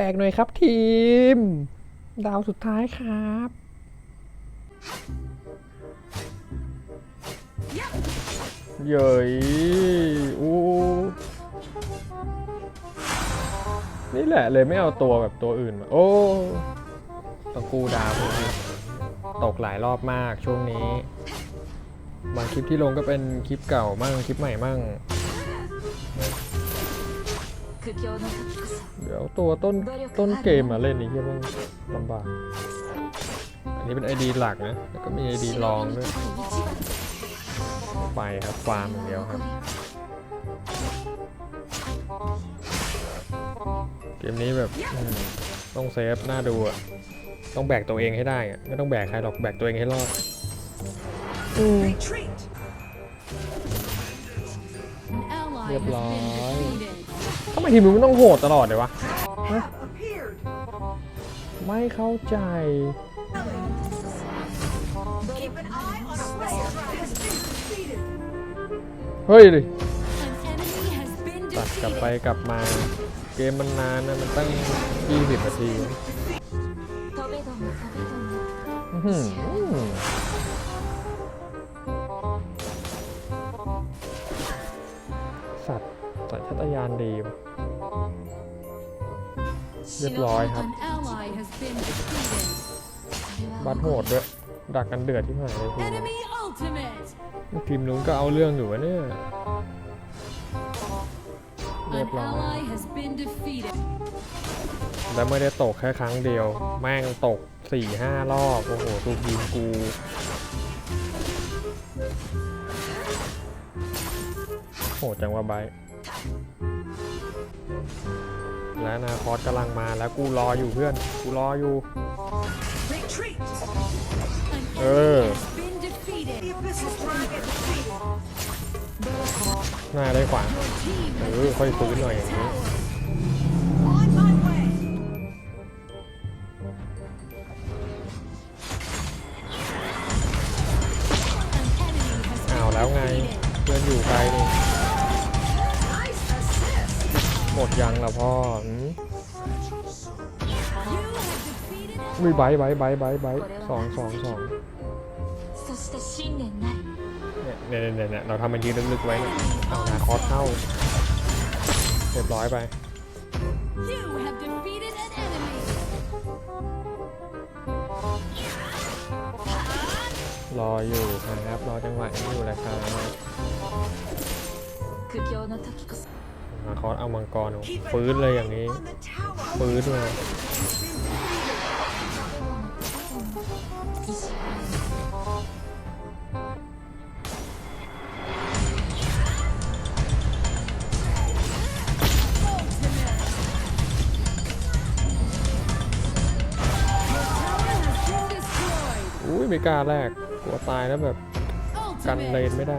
แบกหน่อยครับทีม ดาวสุดท้ายครับ เย้ยอู้นี่แหละเลยไม่เอาตัวแบบตัวอื่นมาโอ้ต้องกู้ดาวตกหลายรอบมากช่วงนี้ บางคลิปที่ลงก็เป็นคลิปเก่ามั่งคลิปใหม่มั่งคือเกี่ยวกับ เดี๋ยวตัวต้นต้นเกมมาเล่นนี้เหี้ยมันลำบาก อันนี้เป็นไอดีหลักนะ แล้วก็มีไอดีรองด้วย ไปครับฟาร์มอย่างเดียวครับ เกมนี้แบบอืมต้องเซฟน่าดูอะต้องแบกตัวเองให้ได้อะไม่ต้องแบกใครหรอก แบกตัวเองให้รอด Retreat! An ally has Yep, been lie. ทำไมทีมมึงต้องโหดตลอดเลยวะ ไม่เข้าใจ เฮ้ยดิตัดกลับไปกลับมา เกมมันนานนะ มันตั้ง 20 นาที สัญชาตญาณดีว่ะเรียบร้อยครับ An ally has been defeated. บัตรโหดด้วย ดักกันเดือดที่หายเลยทีม Enemy ultimate. ทีมนู้นก็เอาเรื่องอยู่วะเนี่ยเรีย An บร้อย ally has been defeated. แล้วไม่ได้ตกแค่ครั้งเดียว แม่งตกสี่ห้ารอบ โอ้โหตูทีมกูโหจังว่าไบร์ท และอนาคอสกำลังมาแล้วกูรออยู่เพื่อน กูรออยู่ Retreat! An Uh. enemy has been defeated. The Abyssal Dragon defeated! หน้าได้ขวา Your team เอ has อค่อยฟื้นหน่อยอย่างนี้ On my way! อ้าวแล้วไงเพื่อนอยู่ไกลนี่ Nice assist! หดยังล่ะพ่อมีใบใบใบใบใบสองสองสองเนี่ยเนี่ยเนี่ยเราทำมันยืนลึกๆไว้เนี่ยเอานาคอสเข้าเรียบร้อยไปรออยู่ครับ รอจังหวะนี้อยู่แหละครับ มาคอสเอามังกรฟื้นเลยอย่างนี้ ฟื้นเลยอุ้ยไม่กล้าแรกกลัวตายแล้วแบบกันเลนไม่ได้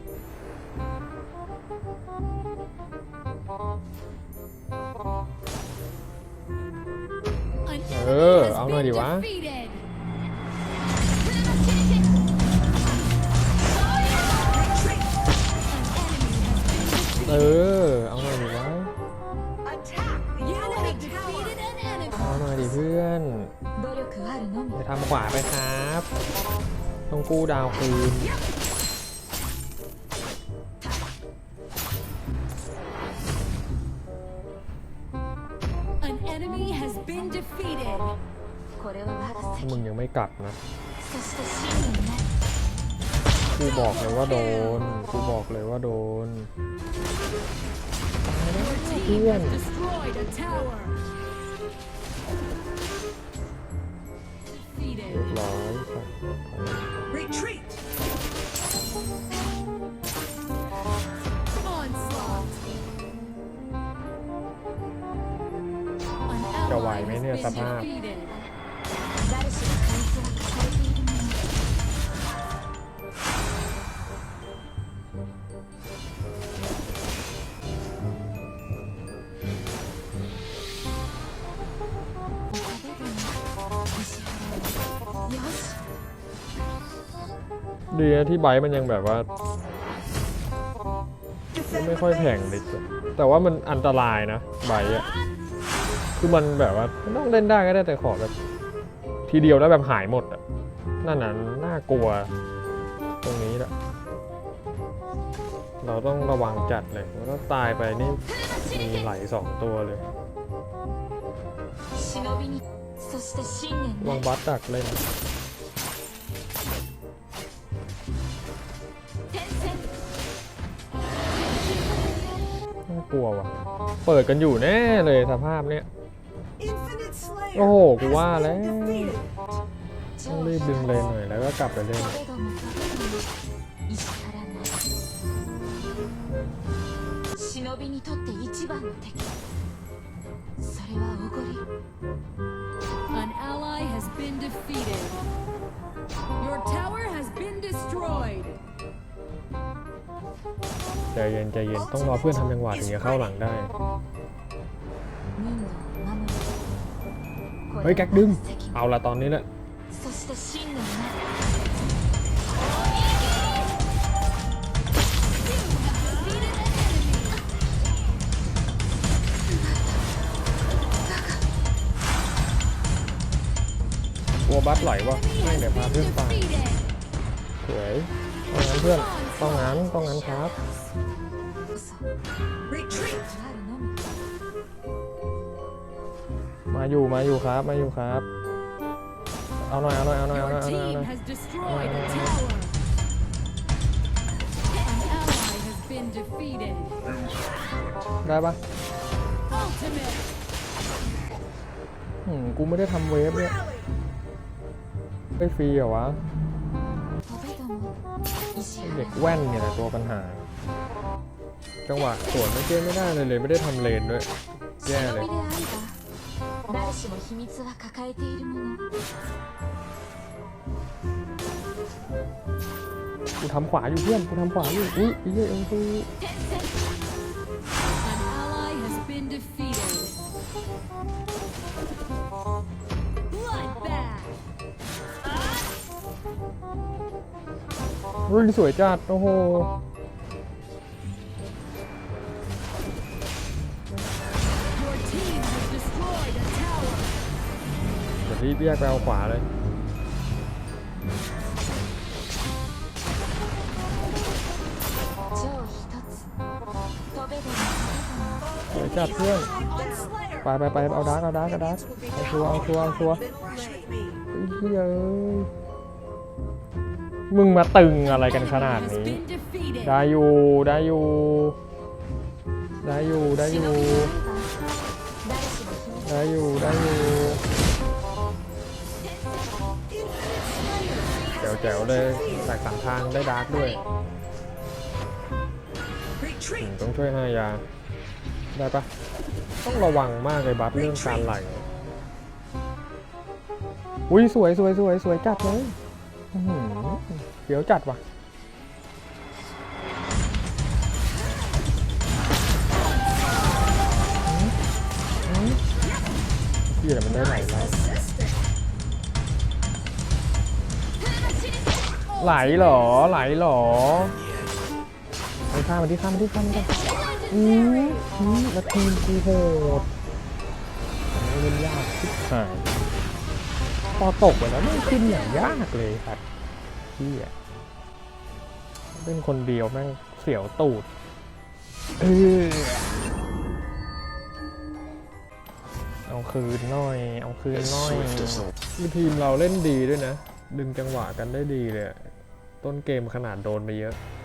เอาหน่อยดีวะ เออ เอาหน่อยดีวะ เอาหน่อยดีเพื่อนไปทำขวาไปครับ ต้องกู้ดาวคืน มึงยังไม่กัดนะกูบอกเลยว่าโดนกูบอกเลยว่าโดนเพื่อนเรียบร้อยครับจะไหวไหมเนี่ยสภาพ ดีนะที่ไบค์มันยังแบบว่า ไม่ค่อยแข็งเล็กแต่ว่ามันอันตรายนะไบค์อะคือมันแบบว่าต้องเล่นได้ก็ได้แต่ขอแบบ ทีเดียวแล้วแบบหายหมดอะนั่นน่ะน่ากลัว ตรงนี้แหละเราต้องระวังจัดเลยถ้าตายไปนี่มีไหลสองตัวเลยวังบัสดักเลย กลัวว่ะ เปิดกันอยู่แน่เลยสภาพเนี้ย Infinite Slayer โอ้โห กูว่าแล้ว has been defeated. ต้องรีบดึงเลนหน่อยแล้วก็กลับไปเล่น ใจเย็นใจเย็นต้องรอเพื่อนทำยังหวะถึงจะเข้าหลังได้ เฮ้ยแก๊กดึง เอาละตอนนี้แหละตัวบัสไหลวะให้เดี๋ยวพาเพื่อนตายสวยเอาละเพื่อน ต้องงันต้องงันครับ มาอยู่มาอยู่ครับมาอยู่ครับเอาหน่อยเอาหน่อยเอาหน่อยเอาหน่อยเอาหน่อย ได้ปะหืมกูไม่ได้ทำเวฟเนี่ยไม่ฟรีเหรอวะ เด็กแว่นเนี่ยแหละตัวปัญหา จังหวะสวนไม่เกี้ไม่ได้เลยเลยไม่ได้ทำเลนด้วยแย่เลยกูทำขวาอยู่เพื่อนกูทำขวาอยู่อุ้ยเยอะเองกู รุ่นสวยจัด โอ้โห เดี๋รีบแยกไปเอาขวาเลย สวยจัดเพื่อน ไปไปไปเอาดาร์กเอาดาร์กเอาดาร์กเอาชัวเอาชัวเอาชัวร์เฮ้เฮ้ย มึงมาตึงอะไรกันขนาดนี้ ได้อยู่ ได้อยู่ ได้อยู่ ได้อยู่ ได้อยู่ ได้อยู่แจ๋วๆเลยแตกสามทางได้ดาร์กด้วยต้องช่วยห้ายา ได้ปะต้องระวังมากเลยบัฟเรื่องการไหลอุ้ยสวยสวยสวยสวยจัดเลย อื้อหือเดี๋ยวจัดว่ะพี่อะไรมันได้ไหลไหลไหลเหรอไหลเหรอไปข้ามมาที่ข้ามมาที่ข้ามมาที่อืมอืมแล้วทีมกูโหดอันนี้เล่นยากชิบหายพอตกไปแล้วไม่ขึ้นอย่างยากเลยครับพี่อะ เล่นคนเดียวแม่งเสียวตูดเออเอาคืนหน่อย เอาคืนหน่อยคือทีมเราเล่นดีด้วยนะ ดึงจังหวะกันได้ดีเลย ต้นเกมขนาดโดนไปเยอะ「